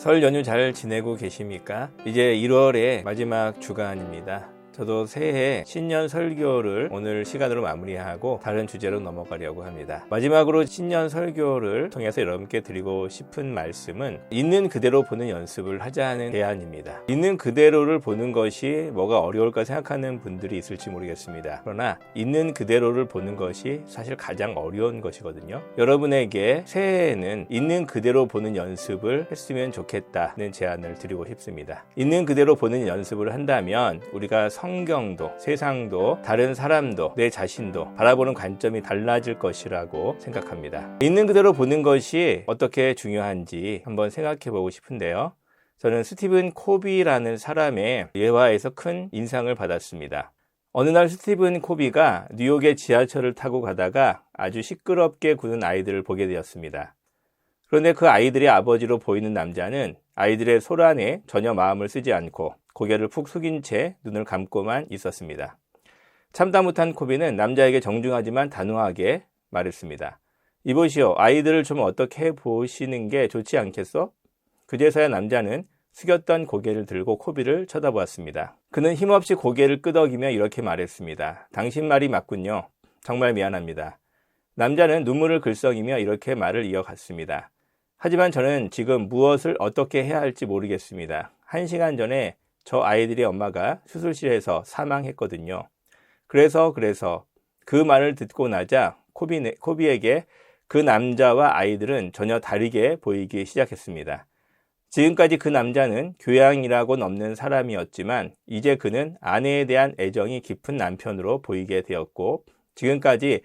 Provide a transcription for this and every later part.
설 연휴 잘 지내고 계십니까? 이제 1월의 마지막 주간입니다. 저도 새해 신년 설교를 오늘 시간으로 마무리하고 다른 주제로 넘어가려고 합니다. 마지막으로 신년 설교를 통해서 여러분께 드리고 싶은 말씀은 있는 그대로 보는 연습을 하자는 대안입니다. 있는 그대로를 보는 것이 뭐가 어려울까 생각하는 분들이 있을지 모르겠습니다. 그러나 있는 그대로를 보는 것이 사실 가장 어려운 것이거든요. 여러분에게 새해에는 있는 그대로 보는 연습을 했으면 좋겠다는 제안을 드리고 싶습니다. 있는 그대로 보는 연습을 한다면 우리가 성 경도 세상도 다른 사람도 내 자신도 바라보는 관점이 달라질 것이라고 생각합니다. 있는 그대로 보는 것이 어떻게 중요한지 한번 생각해 보고 싶은데요. 저는 스티븐 코비라는 사람의 예화에서 큰 인상을 받았습니다. 어느 날 스티븐 코비가 뉴욕의 지하철을 타고 가다가 아주 시끄럽게 구는 아이들을 보게 되었습니다. 그런데 그 아이들의 아버지로 보이는 남자는 아이들의 소란에 전혀 마음을 쓰지 않고 고개를 푹 숙인 채 눈을 감고만 있었습니다. 참다 못한 코비는 남자에게 정중하지만 단호하게 말했습니다. 이보시오, 아이들을 좀 어떻게 해 보시는 게 좋지 않겠소? 그제서야 남자는 숙였던 고개를 들고 코비를 쳐다보았습니다. 그는 힘없이 고개를 끄덕이며 이렇게 말했습니다. 당신 말이 맞군요. 정말 미안합니다. 남자는 눈물을 글썽이며 이렇게 말을 이어갔습니다. 하지만 저는 지금 무엇을 어떻게 해야 할지 모르겠습니다. 한 시간 전에 저 아이들의 엄마가 수술실에서 사망했거든요. 그래서 그래서 그 말을 듣고 나자 코비, 코비에게 그 남자와 아이들은 전혀 다르게 보이기 시작했습니다. 지금까지 그 남자는 교양이라고는 없는 사람이었지만 이제 그는 아내에 대한 애정이 깊은 남편으로 보이게 되었고 지금까지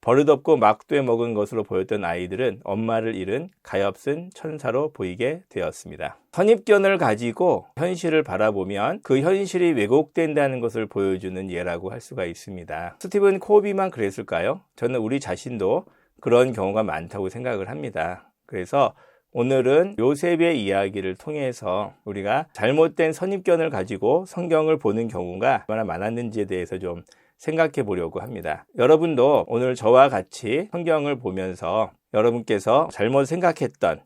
버릇없고 막돼 먹은 것으로 보였던 아이들은 엄마를 잃은 가엾은 천사로 보이게 되었습니다. 선입견을 가지고 현실을 바라보면 그 현실이 왜곡된다는 것을 보여주는 예라고 할 수가 있습니다. 스티븐 코비만 그랬을까요? 저는 우리 자신도 그런 경우가 많다고 생각을 합니다. 그래서 오늘은 요셉의 이야기를 통해서 우리가 잘못된 선입견을 가지고 성경을 보는 경우가 얼마나 많았는지에 대해서 좀 생각해 보려고 합니다. 여러분도 오늘 저와 같이 성경을 보면서 여러분께서 잘못 생각했던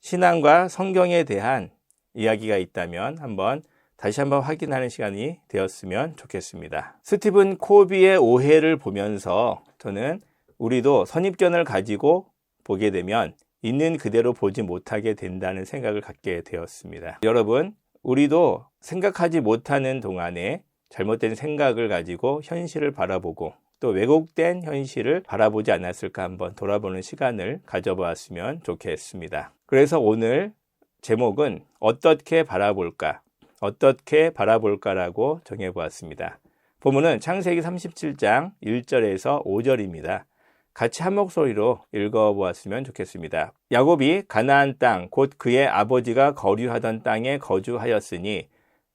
신앙과 성경에 대한 이야기가 있다면 한번 다시 한번 확인하는 시간이 되었으면 좋겠습니다. 스티븐 코비의 오해를 보면서 저는 우리도 선입견을 가지고 보게 되면 있는 그대로 보지 못하게 된다는 생각을 갖게 되었습니다. 여러분, 우리도 생각하지 못하는 동안에 잘못된 생각을 가지고 현실을 바라보고 또 왜곡된 현실을 바라보지 않았을까 한번 돌아보는 시간을 가져보았으면 좋겠습니다. 그래서 오늘 제목은 어떻게 바라볼까? 어떻게 바라볼까라고 정해보았습니다. 본문은 창세기 37장 1절에서 5절입니다. 같이 한 목소리로 읽어보았으면 좋겠습니다. 야곱이 가나안 땅, 곧 그의 아버지가 거류하던 땅에 거주하였으니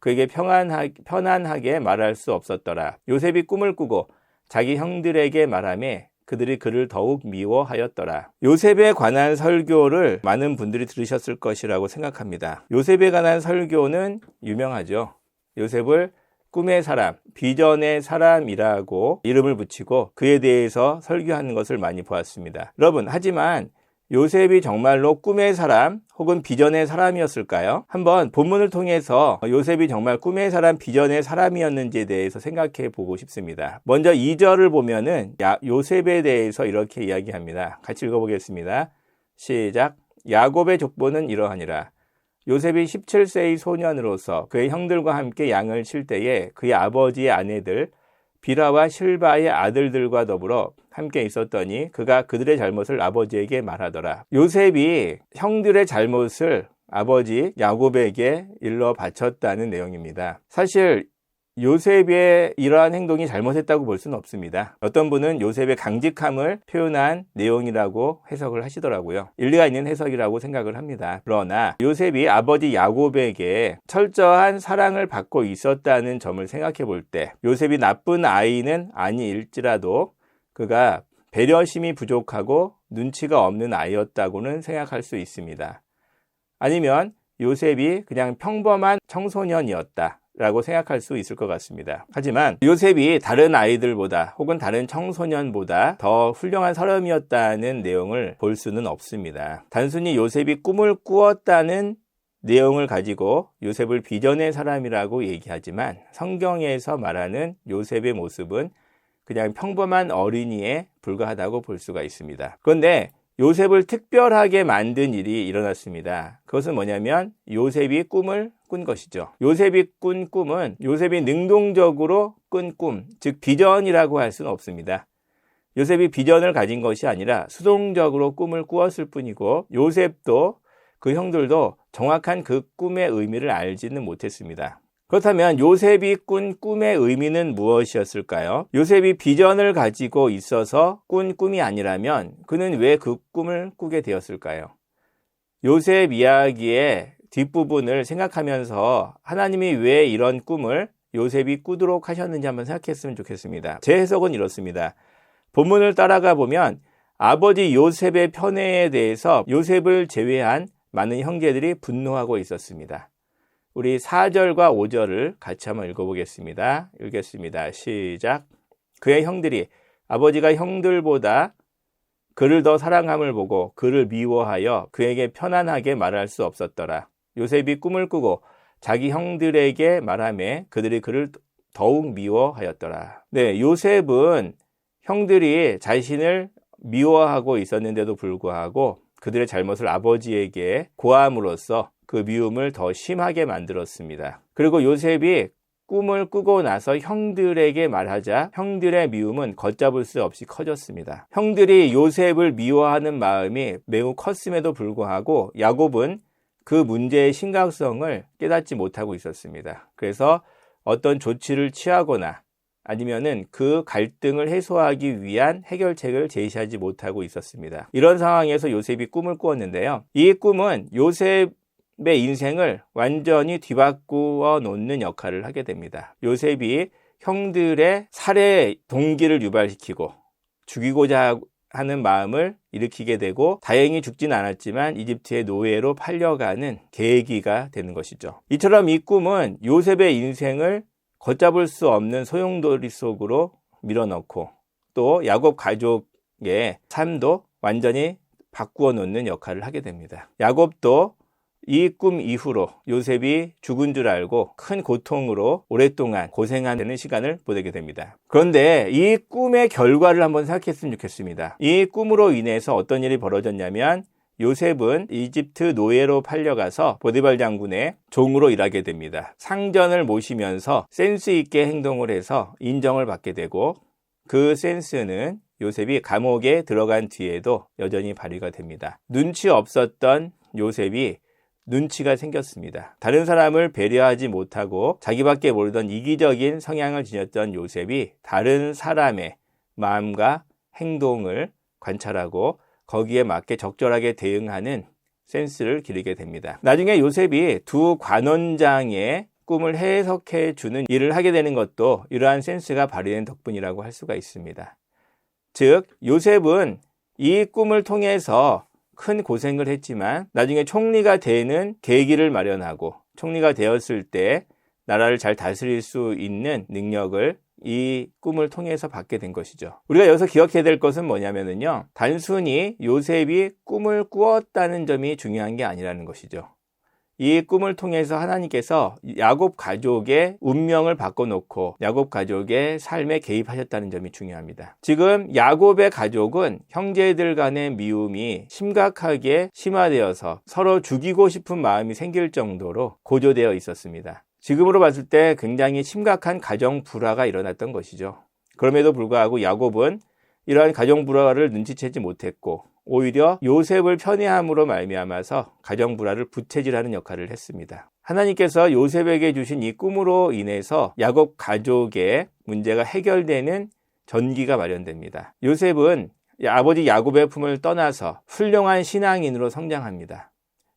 그에게 평안하, 편안하게 말할 수 없었더라. 요셉이 꿈을 꾸고 자기 형들에게 말하며 그들이 그를 더욱 미워하였더라. 요셉에 관한 설교를 많은 분들이 들으셨을 것이라고 생각합니다. 요셉에 관한 설교는 유명하죠. 요셉을 꿈의 사람, 비전의 사람이라고 이름을 붙이고 그에 대해서 설교하는 것을 많이 보았습니다. 여러분, 하지만 요셉이 정말로 꿈의 사람 혹은 비전의 사람이었을까요? 한번 본문을 통해서 요셉이 정말 꿈의 사람, 비전의 사람이었는지에 대해서 생각해 보고 싶습니다. 먼저 2절을 보면은 야, 요셉에 대해서 이렇게 이야기합니다. 같이 읽어보겠습니다. 시작. 야곱의 족보는 이러하니라. 요셉이 17세의 소년으로서 그의 형들과 함께 양을 칠 때에 그의 아버지의 아내들 비라와 실바의 아들들과 더불어 함께 있었더니 그가 그들의 잘못을 아버지에게 말하더라. 요셉이 형들의 잘못을 아버지 야곱에게 일러 바쳤다는 내용입니다. 사실 요셉의 이러한 행동이 잘못했다고 볼 수는 없습니다. 어떤 분은 요셉의 강직함을 표현한 내용이라고 해석을 하시더라고요. 일리가 있는 해석이라고 생각을 합니다. 그러나 요셉이 아버지 야곱에게 철저한 사랑을 받고 있었다는 점을 생각해 볼 때 요셉이 나쁜 아이는 아니일지라도 그가 배려심이 부족하고 눈치가 없는 아이였다고는 생각할 수 있습니다. 아니면 요셉이 그냥 평범한 청소년이었다. 라고 생각할 수 있을 것 같습니다. 하지만 요셉이 다른 아이들보다 혹은 다른 청소년보다 더 훌륭한 사람이었다는 내용을 볼 수는 없습니다. 단순히 요셉이 꿈을 꾸었다는 내용을 가지고 요셉을 비전의 사람이라고 얘기하지만 성경에서 말하는 요셉의 모습은 그냥 평범한 어린이에 불과하다고 볼 수가 있습니다. 그런데 요셉을 특별하게 만든 일이 일어났습니다. 그것은 뭐냐면 요셉이 꿈을 꾼 것이죠. 요셉이 꾼 꿈은 요셉이 능동적으로 꾼 꿈, 즉 비전이라고 할 수는 없습니다. 요셉이 비전을 가진 것이 아니라 수동적으로 꿈을 꾸었을 뿐이고 요셉도 그 형들도 정확한 그 꿈의 의미를 알지는 못했습니다. 그렇다면 요셉이 꾼 꿈의 의미는 무엇이었을까요? 요셉이 비전을 가지고 있어서 꾼 꿈이 아니라면 그는 왜 그 꿈을 꾸게 되었을까요? 요셉 이야기의 뒷부분을 생각하면서 하나님이 왜 이런 꿈을 요셉이 꾸도록 하셨는지 한번 생각했으면 좋겠습니다. 제 해석은 이렇습니다. 본문을 따라가 보면 아버지 요셉의 편애에 대해서 요셉을 제외한 많은 형제들이 분노하고 있었습니다. 우리 4절과 5절을 같이 한번 읽어보겠습니다. 읽겠습니다. 시작. 그의 형들이 아버지가 형들보다 그를 더 사랑함을 보고 그를 미워하여 그에게 편안하게 말할 수 없었더라. 요셉이 꿈을 꾸고 자기 형들에게 말하며 그들이 그를 더욱 미워하였더라. 네, 요셉은 형들이 자신을 미워하고 있었는데도 불구하고 그들의 잘못을 아버지에게 고함으로써 그 미움을 더 심하게 만들었습니다. 그리고 요셉이 꿈을 꾸고 나서 형들에게 말하자 형들의 미움은 걷잡을 수 없이 커졌습니다. 형들이 요셉을 미워하는 마음이 매우 컸음에도 불구하고 야곱은 그 문제의 심각성을 깨닫지 못하고 있었습니다. 그래서 어떤 조치를 취하거나 아니면은 그 갈등을 해소하기 위한 해결책을 제시하지 못하고 있었습니다. 이런 상황에서 요셉이 꿈을 꾸었는데요. 이 꿈은 요셉 요셉의 인생을 완전히 뒤바꾸어 놓는 역할을 하게 됩니다. 요셉이 형들의 살해 동기를 유발시키고 죽이고자 하는 마음을 일으키게 되고 다행히 죽진 않았지만 이집트의 노예로 팔려가는 계기가 되는 것이죠. 이처럼 이 꿈은 요셉의 인생을 걷잡을 수 없는 소용돌이 속으로 밀어넣고 또 야곱 가족의 삶도 완전히 바꾸어 놓는 역할을 하게 됩니다. 야곱도 이 꿈 이후로 요셉이 죽은 줄 알고 큰 고통으로 오랫동안 고생하는 시간을 보내게 됩니다. 그런데 이 꿈의 결과를 한번 생각했으면 좋겠습니다. 이 꿈으로 인해서 어떤 일이 벌어졌냐면 요셉은 이집트 노예로 팔려가서 보디발 장군의 종으로 일하게 됩니다. 상전을 모시면서 센스 있게 행동을 해서 인정을 받게 되고 그 센스는 요셉이 감옥에 들어간 뒤에도 여전히 발휘가 됩니다. 눈치 없었던 요셉이 눈치가 생겼습니다. 다른 사람을 배려하지 못하고 자기밖에 모르던 이기적인 성향을 지녔던 요셉이 다른 사람의 마음과 행동을 관찰하고 거기에 맞게 적절하게 대응하는 센스를 기르게 됩니다. 나중에 요셉이 두 관원장의 꿈을 해석해 주는 일을 하게 되는 것도 이러한 센스가 발휘된 덕분이라고 할 수가 있습니다. 즉, 요셉은 이 꿈을 통해서 큰 고생을 했지만 나중에 총리가 되는 계기를 마련하고 총리가 되었을 때 나라를 잘 다스릴 수 있는 능력을 이 꿈을 통해서 받게 된 것이죠. 우리가 여기서 기억해야 될 것은 뭐냐면요. 단순히 요셉이 꿈을 꾸었다는 점이 중요한 게 아니라는 것이죠. 이 꿈을 통해서 하나님께서 야곱 가족의 운명을 바꿔놓고 야곱 가족의 삶에 개입하셨다는 점이 중요합니다. 지금 야곱의 가족은 형제들 간의 미움이 심각하게 심화되어서 서로 죽이고 싶은 마음이 생길 정도로 고조되어 있었습니다. 지금으로 봤을 때 굉장히 심각한 가정 불화가 일어났던 것이죠. 그럼에도 불구하고 야곱은 이러한 가정 불화를 눈치채지 못했고 오히려 요셉을 편애함으로 말미암아서 가정 불화를 부채질하는 역할을 했습니다. 하나님께서 요셉에게 주신 이 꿈으로 인해서 야곱 가족의 문제가 해결되는 전기가 마련됩니다. 요셉은 아버지 야곱의 품을 떠나서 훌륭한 신앙인으로 성장합니다.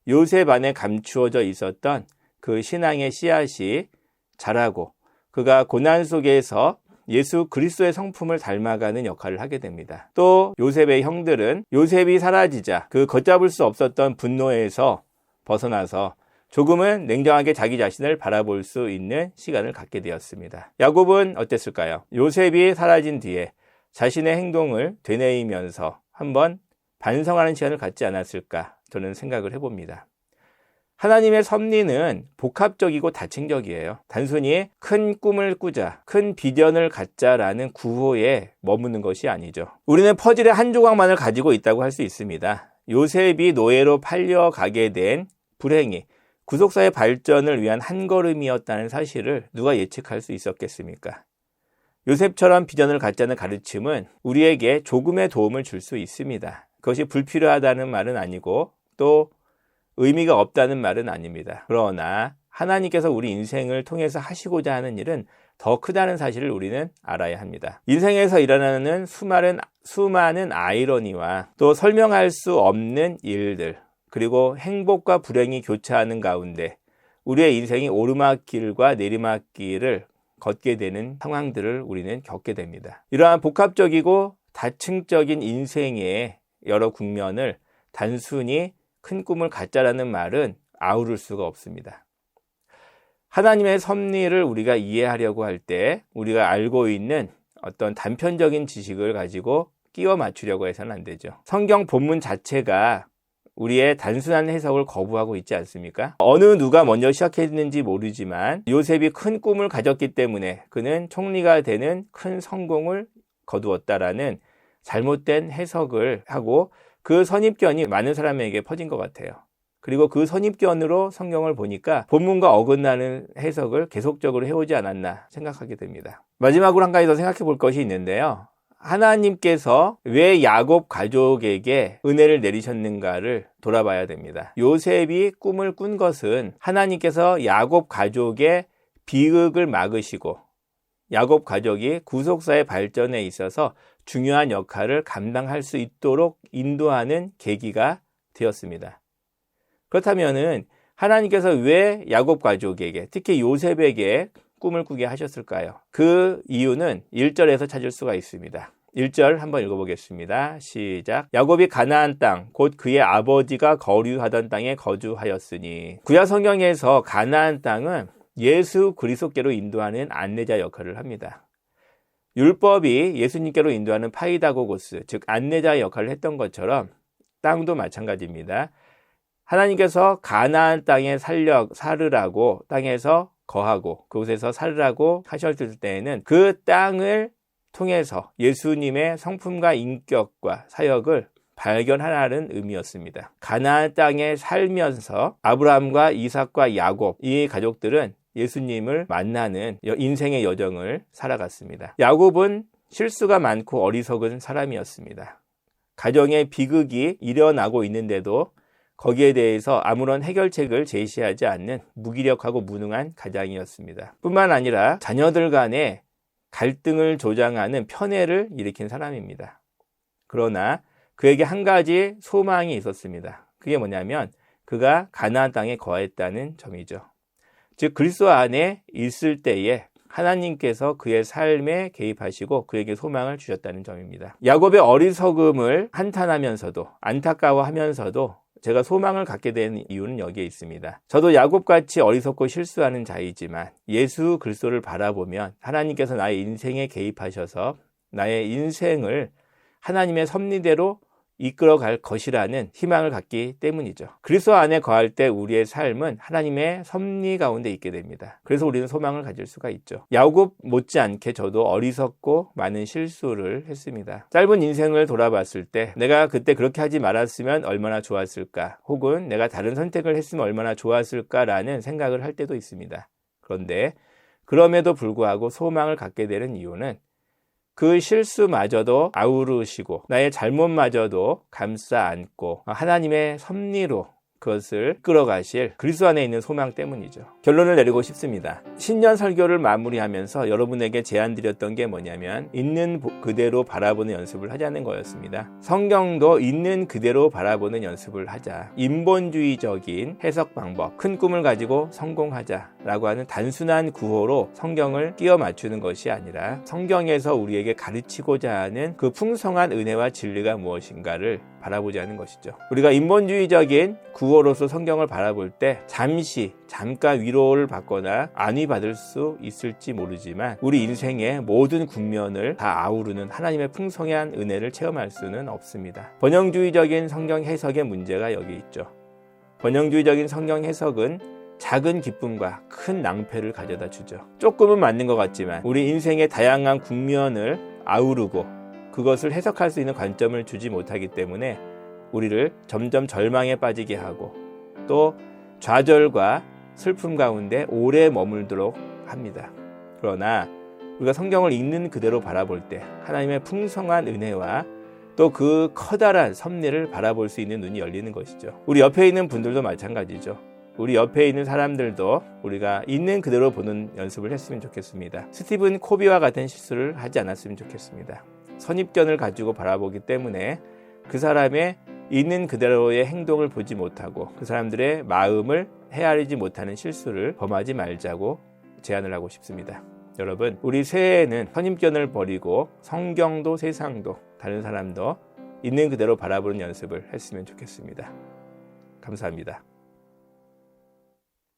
요셉 안에 감추어져 있었던 그 신앙의 씨앗이 자라고 그가 고난 속에서 예수 그리스도의 성품을 닮아가는 역할을 하게 됩니다. 또 요셉의 형들은 요셉이 사라지자 그 걷잡을 수 없었던 분노에서 벗어나서 조금은 냉정하게 자기 자신을 바라볼 수 있는 시간을 갖게 되었습니다. 야곱은 어땠을까요? 요셉이 사라진 뒤에 자신의 행동을 되뇌이면서 한번 반성하는 시간을 갖지 않았을까 저는 생각을 해봅니다. 하나님의 섭리는 복합적이고 다층적이에요. 단순히 큰 꿈을 꾸자, 큰 비전을 갖자라는 구호에 머무는 것이 아니죠. 우리는 퍼즐의 한 조각만을 가지고 있다고 할 수 있습니다. 요셉이 노예로 팔려가게 된 불행이 구속사의 발전을 위한 한 걸음이었다는 사실을 누가 예측할 수 있었겠습니까? 요셉처럼 비전을 갖자는 가르침은 우리에게 조금의 도움을 줄 수 있습니다. 그것이 불필요하다는 말은 아니고 또 의미가 없다는 말은 아닙니다. 그러나 하나님께서 우리 인생을 통해서 하시고자 하는 일은 더 크다는 사실을 우리는 알아야 합니다. 인생에서 일어나는 수많은, 수많은 아이러니와 또 설명할 수 없는 일들, 그리고 행복과 불행이 교차하는 가운데 우리의 인생이 오르막길과 내리막길을 걷게 되는 상황들을 우리는 겪게 됩니다. 이러한 복합적이고 다층적인 인생의 여러 국면을 단순히 큰 꿈을 갖자라는 말은 아우를 수가 없습니다. 하나님의 섭리를 우리가 이해하려고 할 때 우리가 알고 있는 어떤 단편적인 지식을 가지고 끼워 맞추려고 해서는 안 되죠. 성경 본문 자체가 우리의 단순한 해석을 거부하고 있지 않습니까? 어느 누가 먼저 시작했는지 모르지만 요셉이 큰 꿈을 가졌기 때문에 그는 총리가 되는 큰 성공을 거두었다라는 잘못된 해석을 하고 그 선입견이 많은 사람에게 퍼진 것 같아요. 그리고 그 선입견으로 성경을 보니까 본문과 어긋나는 해석을 계속적으로 해오지 않았나 생각하게 됩니다. 마지막으로 한 가지 더 생각해 볼 것이 있는데요. 하나님께서 왜 야곱 가족에게 은혜를 내리셨는가를 돌아봐야 됩니다. 요셉이 꿈을 꾼 것은 하나님께서 야곱 가족의 비극을 막으시고 야곱 가족이 구속사의 발전에 있어서 중요한 역할을 감당할 수 있도록 인도하는 계기가 되었습니다. 그렇다면은 하나님께서 왜 야곱 가족에게 특히 요셉에게 꿈을 꾸게 하셨을까요? 그 이유는 1절에서 찾을 수가 있습니다. 1절 한번 읽어보겠습니다. 시작. 야곱이 가나안 땅, 곧 그의 아버지가 거류하던 땅에 거주하였으니. 구약 성경에서 가나안 땅은 예수 그리스도께로 인도하는 안내자 역할을 합니다. 율법이 예수님께로 인도하는 파이다고고스, 즉 안내자 역할을 했던 것처럼 땅도 마찬가지입니다. 하나님께서 가나안 땅에 살려 살으라고 땅에서 거하고 그곳에서 살으라고 하셨을 때에는 그 땅을 통해서 예수님의 성품과 인격과 사역을 발견하라는 의미였습니다. 가나안 땅에 살면서 아브라함과 이삭과 야곱 이 가족들은 예수님을 만나는 인생의 여정을 살아갔습니다. 야곱은 실수가 많고 어리석은 사람이었습니다. 가정의 비극이 일어나고 있는데도 거기에 대해서 아무런 해결책을 제시하지 않는 무기력하고 무능한 가장이었습니다. 뿐만 아니라 자녀들 간의 갈등을 조장하는 편애를 일으킨 사람입니다. 그러나 그에게 한 가지 소망이 있었습니다. 그게 뭐냐면 그가 가나안 땅에 거했다는 점이죠. 즉 그리스도 안에 있을 때에 하나님께서 그의 삶에 개입하시고 그에게 소망을 주셨다는 점입니다. 야곱의 어리석음을 한탄하면서도 안타까워하면서도 제가 소망을 갖게 된 이유는 여기에 있습니다. 저도 야곱같이 어리석고 실수하는 자이지만 예수 그리스도를 바라보면 하나님께서 나의 인생에 개입하셔서 나의 인생을 하나님의 섭리대로 이끌어갈 것이라는 희망을 갖기 때문이죠. 그리스도 안에 거할 때 우리의 삶은 하나님의 섭리 가운데 있게 됩니다. 그래서 우리는 소망을 가질 수가 있죠. 야곱 못지않게 저도 어리석고 많은 실수를 했습니다. 짧은 인생을 돌아봤을 때 내가 그때 그렇게 하지 말았으면 얼마나 좋았을까 혹은 내가 다른 선택을 했으면 얼마나 좋았을까라는 생각을 할 때도 있습니다. 그런데 그럼에도 불구하고 소망을 갖게 되는 이유는 그 실수마저도 아우르시고 나의 잘못마저도 감싸 안고 하나님의 섭리로 그것을 끌어가실 그리스도 안에 있는 소망 때문이죠. 결론을 내리고 싶습니다. 신년 설교를 마무리하면서 여러분에게 제안 드렸던 게 뭐냐면 있는 그대로 바라보는 연습을 하자는 거였습니다. 성경도 있는 그대로 바라보는 연습을 하자. 인본주의적인 해석 방법, 큰 꿈을 가지고 성공하자라고 하는 단순한 구호로 성경을 끼워 맞추는 것이 아니라 성경에서 우리에게 가르치고자 하는 그 풍성한 은혜와 진리가 무엇인가를 바라보자는 것이죠. 우리가 인본주의적인 구호 로서 성경을 바라볼 때 잠시 잠깐 위로를 받거나 안위 받을 수 있을지 모르지만 우리 인생의 모든 국면을 다 아우르는 하나님의 풍성한 은혜를 체험할 수는 없습니다. 번영주의적인 성경 해석의 문제가 여기 있죠. 번영주의적인 성경 해석은 작은 기쁨과 큰 낭패를 가져다 주죠. 조금은 맞는 것 같지만 우리 인생의 다양한 국면을 아우르고 그것을 해석할 수 있는 관점을 주지 못하기 때문에 우리를 점점 절망에 빠지게 하고 또 좌절과 슬픔 가운데 오래 머물도록 합니다. 그러나 우리가 성경을 읽는 그대로 바라볼 때 하나님의 풍성한 은혜와 또 그 커다란 섭리를 바라볼 수 있는 눈이 열리는 것이죠. 우리 옆에 있는 분들도 마찬가지죠. 우리 옆에 있는 사람들도 우리가 있는 그대로 보는 연습을 했으면 좋겠습니다. 스티븐 코비와 같은 실수를 하지 않았으면 좋겠습니다. 선입견을 가지고 바라보기 때문에 그 사람의 있는 그대로의 행동을 보지 못하고 그 사람들의 마음을 헤아리지 못하는 실수를 범하지 말자고 제안을 하고 싶습니다. 여러분, 우리 새해에는 선입견을 버리고 성경도 세상도 다른 사람도 있는 그대로 바라보는 연습을 했으면 좋겠습니다. 감사합니다.